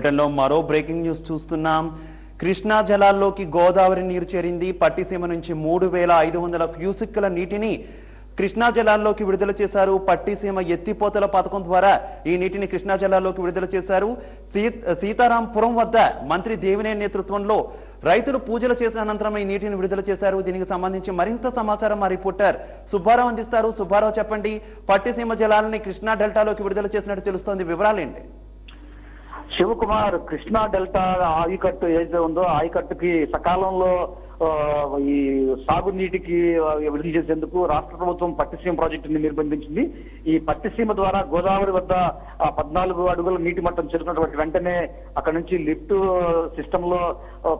బులెటిన్లో మరో breaking news చూస్తున్నాం. కృష్ణా జలాల్లోకి గోదావరి నీరు చేరింది. పట్టిసీమ నుంచి మూడు వేల ఐదు వందల క్యూసిక్కుల నీటిని కృష్ణా జలాల్లోకి విడుదల చేశారు. పట్టిసీమ ఎత్తిపోతల పథకం ద్వారా ఈ నీటిని కృష్ణా జలాల్లోకి విడుదల చేశారు. సీతారాంపురం వద్ద మంత్రి దేవినేని నేతృత్వంలో రైతులు పూజలు చేసిన అనంతరం ఈ నీటిని విడుదల చేశారు. దీనికి సంబంధించి మరింత సమాచారం మా రిపోర్టర్ సుబ్బారావు అందిస్తారు. సుబ్బారావు చెప్పండి పట్టిసీమ జలాలని కృష్ణా డెల్టాలోకి విడుదల చేసినట్టు తెలుస్తోంది. వివరాలేంటి శివకుమార్ కృష్ణా డెల్టా ఆయకట్టు ఏదైతే ఉందో ఆయకట్టుకి సకాలంలో ఈ సాగునీటికి విడుదల చేసేందుకు రాష్ట్ర ప్రభుత్వం పట్టిసీమ ప్రాజెక్టుని నిర్బంధించింది. ఈ పట్టిసీమ ద్వారా గోదావరి వద్ద పద్నాలుగు అడుగుల నీటి మట్టం చేరుకున్నటువంటి వెంటనే అక్కడ నుంచి లిఫ్ట్ సిస్టమ్లో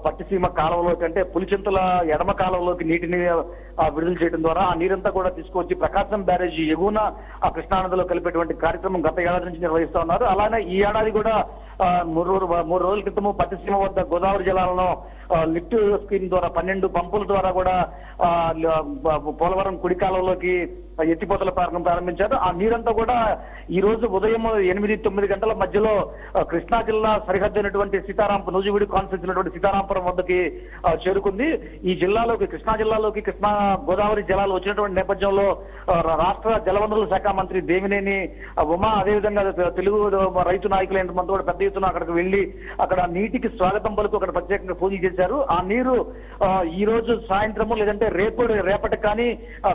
పట్టిసీమ కాలంలోకి అంటే పులిచింతల ఎడమ కాలంలోకి నీటిని విడుదల చేయడం ద్వారా ఆ నీరంతా కూడా తీసుకొచ్చి ప్రకాశం బ్యారేజీ ఎగువన ఆ కృష్ణానదిలో కలిపేటువంటి కార్యక్రమం గత ఏడాది నుంచి నిర్వహిస్తా ఉన్నారు. అలానే ఈ ఏడాది కూడా మూడు రోజులు మూడు రోజుల క్రితము పట్టిసీమ వద్ద గోదావరి జలాలను లిఫ్ట్ స్కీమ్ ద్వారా పన్నెండు పంపుల ద్వారా కూడా పోలవరం కుడి కాలంలోకి ఎత్తిపోతల ప్రారంభం ప్రారంభించారు. ఆ నీరంతా కూడా ఈ రోజు ఉదయం ఎనిమిది తొమ్మిది గంటల మధ్యలో కృష్ణా జిల్లా సరిహద్దు అయినటువంటి సీతారాంపురం నూజివీడి కాన్ఫరెన్స్ ఉన్నటువంటి సీతారాంపురం వద్దకి చేరుకుంది. ఈ జిల్లాలోకి కృష్ణా జిల్లాలోకి కృష్ణా గోదావరి జలాలు వచ్చినటువంటి నేపథ్యంలో రాష్ట్ర జలవనరుల శాఖ మంత్రి దేవినేని ఉమా అదేవిధంగా తెలుగు రైతు నాయకులైన మంది కూడా పెద్ద ఎత్తున అక్కడికి వెళ్ళి అక్కడ నీటికి స్వాగతం పలుకు అక్కడ ప్రత్యేకంగా పూజ చేశారు. ఆ నీరు ఈ రోజు సాయంత్రము లేదంటే రేపు రేపటికి కానీ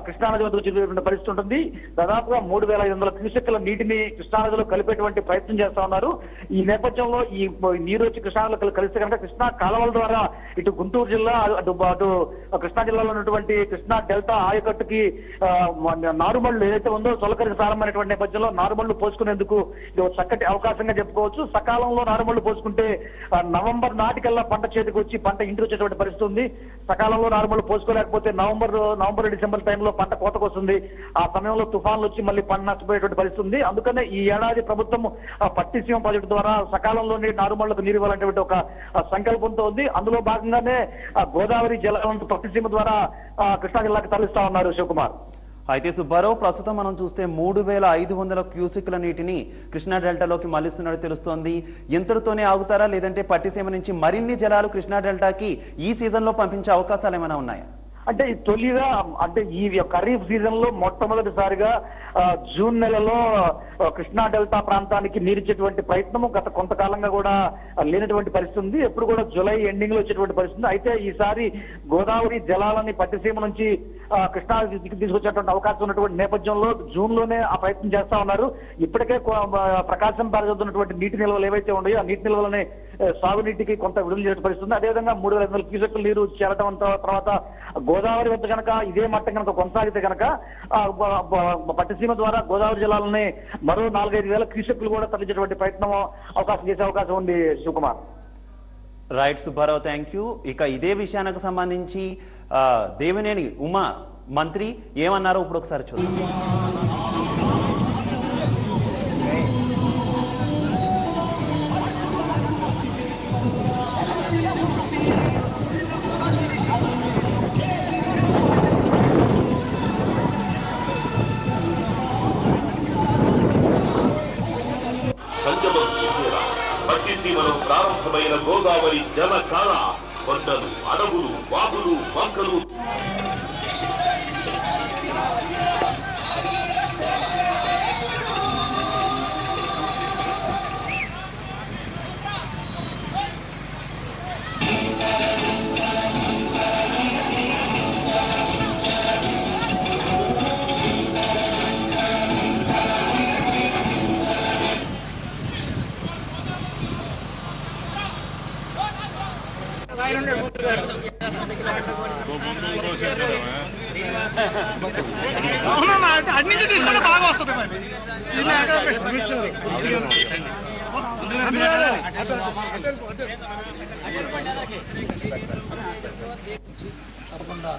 కృష్ణానది వద్దకు పరిస్థితి ఉంటుంది దాదాపుగా మూడు వేల ఐదు వందల క్యూసెక్ల నీటిని కృష్ణానదిలో కలిపేటువంటి ప్రయత్నం చేస్తా ఉన్నారు. ఈ నేపథ్యంలో ఈ నీరు వచ్చి కృష్ణానదిలో కలిస్తే కనుక కృష్ణా కాలువల ద్వారా ఇటు గుంటూరు జిల్లా అటు అటు కృష్ణా జిల్లాలో ఉన్నటువంటి కృష్ణా డెల్టా ఆయకట్టుకి నారుమళ్ళు ఏదైతే ఉందో తొలకరికి ప్రారంభమైనటువంటి నేపథ్యంలో నారుమళ్ళు పోసుకునేందుకు ఇది ఒక చక్కటి అవకాశంగా చెప్పుకోవచ్చు. సకాలంలో నారుమళ్ళు పోసుకుంటే నవంబర్ నాటికల్లా పంట చేతికి వచ్చి పంట ఇంటికి వచ్చేటువంటి పరిస్థితి ఉంది. సకాలంలో నారుమళ్ళు పోసుకోలేకపోతే నవంబర్ నవంబర్ డిసెంబర్ టైంలో పంట కోతకు వస్తుంది ఆ సమయంలో తుఫాన్లు వచ్చి మళ్ళీ పని నష్టపోయేటువంటి పరిస్థితి ఉంది. అందుకనే ఈ ఏడాది ప్రభుత్వం ఆ, పట్టిసీమ ప్రాజెక్టు ద్వారా సకాలంలోనే నారుమళ్ళకు నీరు ఇవ్వాలనేటువంటి ఒక సంకల్పంతో ఉంది. అందులో భాగంగానే గోదావరి జలాలను పట్టిసీమ ద్వారా కృష్ణా జిల్లాకు తరలిస్తా ఉన్నారు శివకుమార్. అయితే సుబ్బారావు ప్రస్తుతం మనం చూస్తే మూడు వేల ఐదు వందల క్యూసిక్ల నీటిని కృష్ణా డెల్టాలోకి మళ్ళిస్తున్నట్టు తెలుస్తోంది. ఇంతటితోనే ఆగుతారా? లేదంటే పట్టిసీమ నుంచి మరిన్ని జలాలు కృష్ణా డెల్టాకి ఈ సీజన్లో పంపించే అవకాశాలు ఏమైనా ఉన్నాయా? అంటే తొలిగా అంటే ఈ ఖరీఫ్ సీజన్లో మొట్టమొదటిసారిగా జూన్ నెలలో కృష్ణా డెల్టా ప్రాంతానికి నీరిచ్చేటువంటి ప్రయత్నము గత కొంతకాలంగా కూడా లేనటువంటి పరిస్థితి ఉంది. ఎప్పుడు కూడా జూలై ఎండింగ్లో వచ్చేటువంటి పరిస్థితి అయితే ఈసారి గోదావరి జలాలని పట్టిసీమ నుంచి కృష్ణా తీసుకొచ్చేటువంటి అవకాశం ఉన్నటువంటి నేపథ్యంలో జూన్లోనే ఆ ప్రయత్నం చేస్తా ఉన్నారు. ఇప్పటికే ప్రకాశం పారగొతున్నటువంటి నీటి నిల్వలు ఏవైతే ఉన్నాయో ఆ నీటి నిల్వలని సాగునీటికి కొంత విడుదల చేసే పరిస్థితి ఉంది అదేవిధంగా మూడు వేల ఐదు వందల క్యూసెక్కుల నీరు చేరటం తర్వాత గోదావరి వద్ద కనుక ఇదే మట్టం కనుక కొనసాగితే కనుక పట్టిసీమ ద్వారా గోదావరి జిల్లాలోని మరో నాలుగైదు వేల క్యూసెక్లు కూడా తరలించేటువంటి ప్రయత్నం అవకాశం చేసే అవకాశం ఉంది Shivakumar. Right Subbarao thank you ఇక ఇదే విషయానికి సంబంధించి దేవినేని ఉమా మంత్రి ఏమన్నారో ఇప్పుడు ఒకసారి చూద్దాం. ప్రారంభమైన గోదావరి జలకాల కొండలు అడవులు వాగులు వంకలు అన్నింటి తీసుకుంటే బాగా వస్తుంది మరి. తప్పకుండా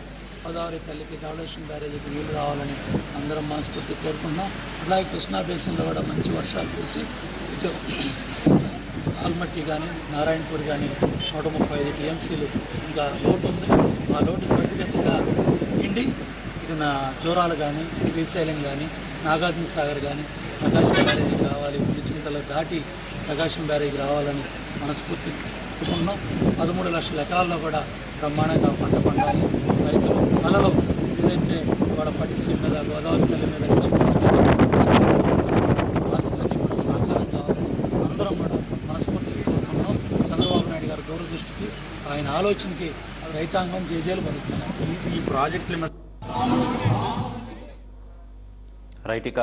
గోదావరి తల్లికి ధవళేశ్వరం బ్యారేజీకి నీళ్ళు రావాలని అందరం మనస్ఫూర్తి కోరుకుంటున్నాం. అలాగే కృష్ణా బేసిన్లో కూడా మంచి వర్షాలు కురిసి ఇటు ఆల్మట్టి కానీ నారాయణపూర్ కానీ నూట ముప్పై ఐదు టీఎంసీలు ఇంకా లోటు ఉంది. ఆ లోటు పట్టుకెత్తగా నిండి ఇటు నా జోరాలు కానీ శ్రీశైలం కానీ నాగార్జున సాగర్ కానీ ప్రకాశం బ్యారేజీకి రావాలి పులిచింతలు దాటి ప్రకాశం బ్యారేజీకి రావాలని మనస్ఫూర్తి కోరుకుంటున్నాం. పదమూడు లక్షల ఎకరాల్లో కూడా బ్రహ్మాండంగా పంట పండాలి. రైతులు కళలో ఏదైతే వాళ్ళ పట్టిసీమ మీద గోదావరి తల్లి మీద ఆశలన్నీ కూడా సాకారం కావాలి. అందరం కూడా మనస్ఫూర్తిగా కోరుకుంటున్నాం. చంద్రబాబు నాయుడు గారి దూరదృష్టికి ఆయన ఆలోచనకి రైతాంగం జేజేలు పలుకుతున్నారు ఈ ప్రాజెక్టుల మీద రైట్ ఇక